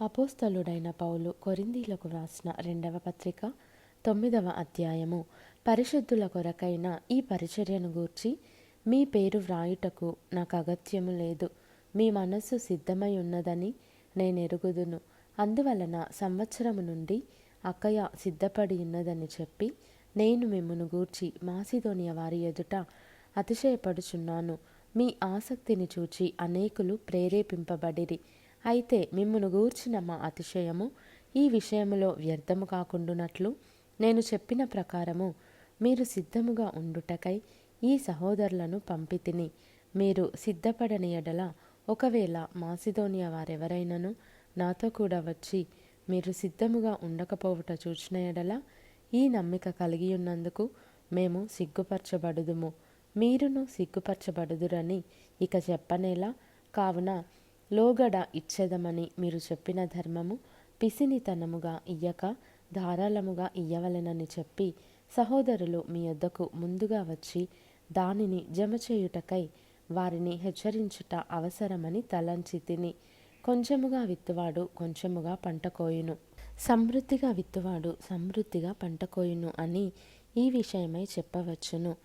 అపోస్తలుడైన పౌలు కొరిందీలకు వ్రాసిన రెండవ పత్రిక తొమ్మిదవ అధ్యాయము. పరిశుద్ధుల కొరకైన ఈ పరిచర్యను గూర్చి మీ పేరు వ్రాయుటకు నాకు అగత్యము లేదు. మీ మనస్సు సిద్ధమై ఉన్నదని నేను ఎరుగుదును. అందువలన సంవత్సరము నుండి అక్కయ సిద్ధపడి ఉన్నదని చెప్పి నేను మిమ్మను గూర్చి మాసిదోనియ వారి ఎదుట అతిశయపడుచున్నాను. మీ ఆసక్తిని చూచి అనేకులు ప్రేరేపింపబడిరి. అయితే మిమ్మును గూర్చిన మా అతిశయము ఈ విషయములో వ్యర్థము కాకుండునట్లు నేను చెప్పిన ప్రకారము మీరు సిద్ధముగా ఉండుటకై ఈ సహోదరులను పంపితిని మీరు సిద్ధపడని ఎడల ఒకవేళ మాసిదోనియా వారెవరైనను నాతో కూడా వచ్చి మీరు సిద్ధముగా ఉండకపోవుట చూచిన ఎడల ఈ నమ్మిక కలిగి ఉన్నందుకు మేము సిగ్గుపరచబడుదుము. మీరును సిగ్గుపరచబడుదురని ఇక చెప్పనేలా కావున లోగడ ఇచ్చేదమని మీరు చెప్పిన ధర్మము పిసినితనముగా ఇయ్యక ధారాళముగా ఇయ్యవలెనని చెప్పి సహోదరులు మీ వద్దకు ముందుగా వచ్చి దానిని జమ చేయుటకై వారిని హెచ్చరించుట అవసరమని తలంచి తిని కొంచెముగా విత్తువాడు కొంచెముగా పంట కోయును. సమృద్ధిగా విత్తువాడు సమృద్ధిగా పంట కోయును అని ఈ విషయమై చెప్పవచ్చును.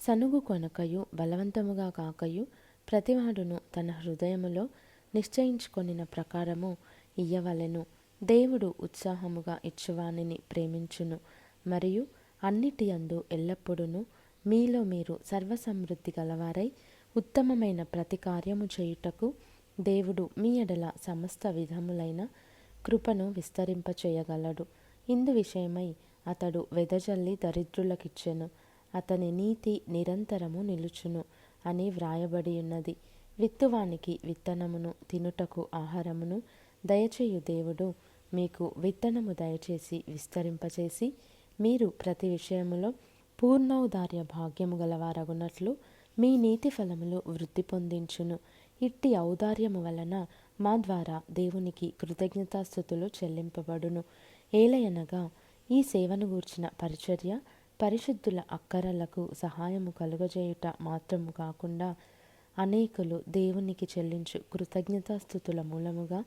సనుగు కొనకయు బలవంతముగా కాకయు ప్రతివాడును తన హృదయములో నిశ్చయించుకొనిన ప్రకారము ఇయ్యవలెను. దేవుడు ఉత్సాహముగా ఇచ్చువానిని ప్రేమించును. మరియు అన్నిటి అందు ఎల్లప్పుడూ మీలో మీరు సర్వసమృద్ధి గలవారై ఉత్తమమైన ప్రతి కార్యము చేయుటకు దేవుడు మీ ఎడల సమస్త విధములైన కృపను విస్తరింపచేయగలడు ఇందు విషయమై అతడు వెదజల్లి దరిద్రులకిచ్చెను. అతని నీతి నిరంతరము నిలుచును అని వ్రాయబడి ఉన్నది. విత్తువానికి విత్తనమును తినుటకు ఆహారమును దయచేయు దేవుడు. మీకు విత్తనము దయచేసి విస్తరింపచేసి మీరు ప్రతి విషయములో పూర్ణౌదార్య భాగ్యము గలవారగునట్లు మీ నీతి ఫలములు వృద్ధి పొందించును. ఇట్టి ఔదార్యము వలన మా ద్వారా దేవునికి కృతజ్ఞతాస్థుతులు చెల్లింపబడును. ఏలయనగా ఈ సేవను గూర్చిన పరిచర్య పరిశుద్ధుల అక్కరలకు సహాయము కలుగజేయుట మాత్రము కాకుండా అనేకులు దేవునికి చెల్లించు కృతజ్ఞతాస్థుతుల మూలముగా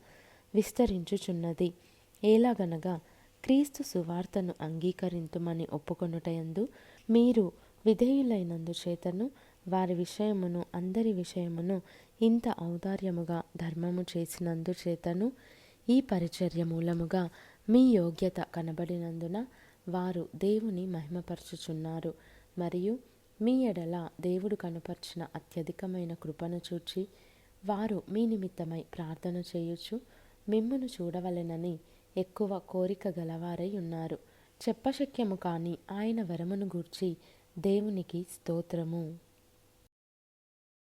విస్తరించుచున్నది. ఎలాగనగా క్రీస్తు సువార్తను అంగీకరింతుమని ఒప్పుకొనుటయందు మీరు విధేయులైనందు చేతను వారి విషయమును అందరి విషయమును ఇంత ఔదార్యముగా ధర్మము చేసినందు చేతను ఈ పరిచర్య మూలముగా మీ యోగ్యత కనబడినందున వారు దేవుని మహిమపరచుచున్నారు. మరియు మీ ఎడల దేవుడు కనుపర్చిన అత్యధికమైన కృపను చూచి వారు మీ నిమిత్తమై ప్రార్థన చేయొచ్చు మిమ్మును చూడవలెనని ఎక్కువ కోరిక గలవారై ఉన్నారు. చెప్పశక్యము కాని ఆయన వరమును గూర్చి దేవునికి స్తోత్రము.